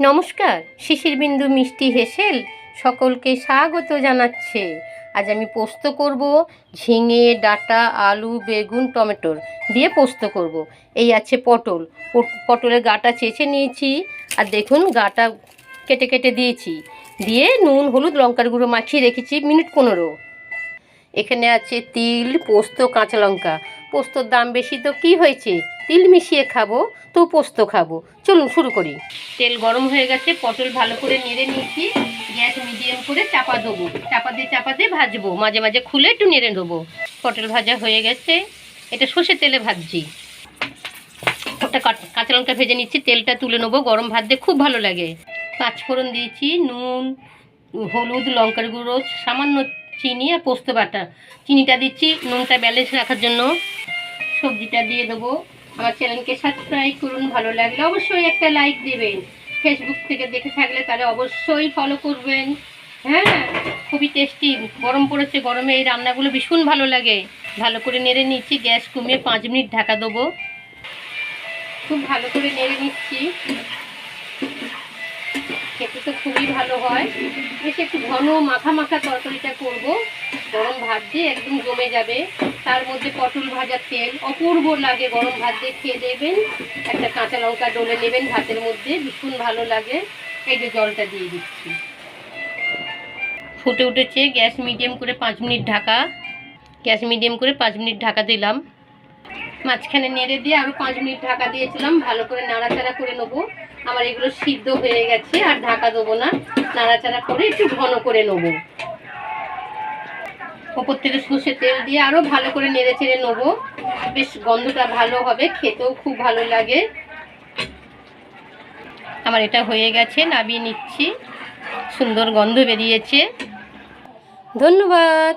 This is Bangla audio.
নমস্কার শিশির বিন্দু মিষ্টি হেসেল সকলকে স্বাগত জানাচ্ছে। আজ আমি পোস্ত করব, ঝিঙে, ডাঁটা, আলু, বেগুন, টমেটোর দিয়ে পোস্ত করব। এই আছে পটল। পটলের গাটা চেঁচে নিয়েছি আর দেখুন গাটা কেটে কেটে দিয়েছি। দিয়ে নুন, হলুদ, লঙ্কার গুঁড়ো মাখিয়ে রেখেছি মিনিট পনেরো। এখানে আছে তিল, পোস্ত, কাঁচা লঙ্কা। পোস্তর দাম বেশি তো কি হয়েছে? তিল মিশিয়ে খাব। পোস্ত খাব। চলুন, শুরু করি। তেল গরম হয়ে গেছে, পটল ভালো করে নেড়ে নিয়েছি। গ্যাস মিডিয়াম করে চাপা দেবো। চাপা দিয়ে চাপা দিয়ে ভাজবো। মাঝে মাঝে খুলে একটু নেড়ে দেবো পটল ভাজা হয়ে গেছে। এটা সর্ষে তেলে ভাজছি। একটা কাট- কাঁচা লঙ্কা ভেজে নিচ্ছি। তেলটা তুলে নেব। গরম ভাত দিয়ে খুব ভালো লাগে। পাঁচফোড়ন দিয়েছি, নুন, হলুদ, লঙ্কার গুঁড়ো, সামান্য চিনি আর পোস্ত বাটা। চিনিটা দিচ্ছি। নুনটা ব্যালেন্স রাখার জন্য। সবজিটা দিয়ে দেবো। আমার চ্যানেলকে সাবস্ক্রাইব করুন, ভালো লাগলে অবশ্যই একটা লাইক দেবেন। ফেসবুক থেকে দেখে থাকলে তাহলে অবশ্যই ফলো করবেন। হ্যাঁ খুবই টেস্টি গরম পড়েছে, গরমে এই রান্নাগুলো ভীষণ ভালো লাগে। ভালো করে নেড়ে নিচ্ছি, গ্যাস কমিয়ে পাঁচ মিনিট ঢাকা দেবো। খুব ভালো করে নেড়ে নিচ্ছি। খেতে তো খুবই ভালো হয়। বেশ একটু ঘন মাখা মাখা তরকারিটা করব। গরম ভাত দিয়ে একদম জমে যাবে। তার মধ্যে পটল ভাজার তেল, অপূর্ব লাগে গরম ভাত দিয়ে খেয়ে দেবেন। একটা কাঁচা লঙ্কা ডলে নেবেন ভাতের মধ্যে, ভীষণ ভালো লাগে। এই যে জলটা দিয়ে দিচ্ছি। ফুটে উঠেছে, গ্যাস মিডিয়াম করে পাঁচ মিনিট ঢাকা। গ্যাস মিডিয়াম করে পাঁচ মিনিট ঢাকা দিলাম। মাঝখানে নেড়ে দিয়ে আরও পাঁচ মিনিট ঢাকা দিয়েছিলাম। ভালো করে নাড়াচাড়া করে নেব। আমার এগুলো সিদ্ধ হয়ে গেছে, আর ঢাকা দেবো না। নাড়াচাড়া করে একটু ঘন করে নেব। ওপর থেকে সর্ষে তেল দিয়ে আরও ভালো করে নেড়ে চেড়ে নেব। বেশ গন্ধটা ভালো হবে, খেতেও খুব ভালো লাগে। আমার এটা হয়ে গেছে নাবিয়ে নিচ্ছি। সুন্দর গন্ধ বেরিয়েছে। ধন্যবাদ।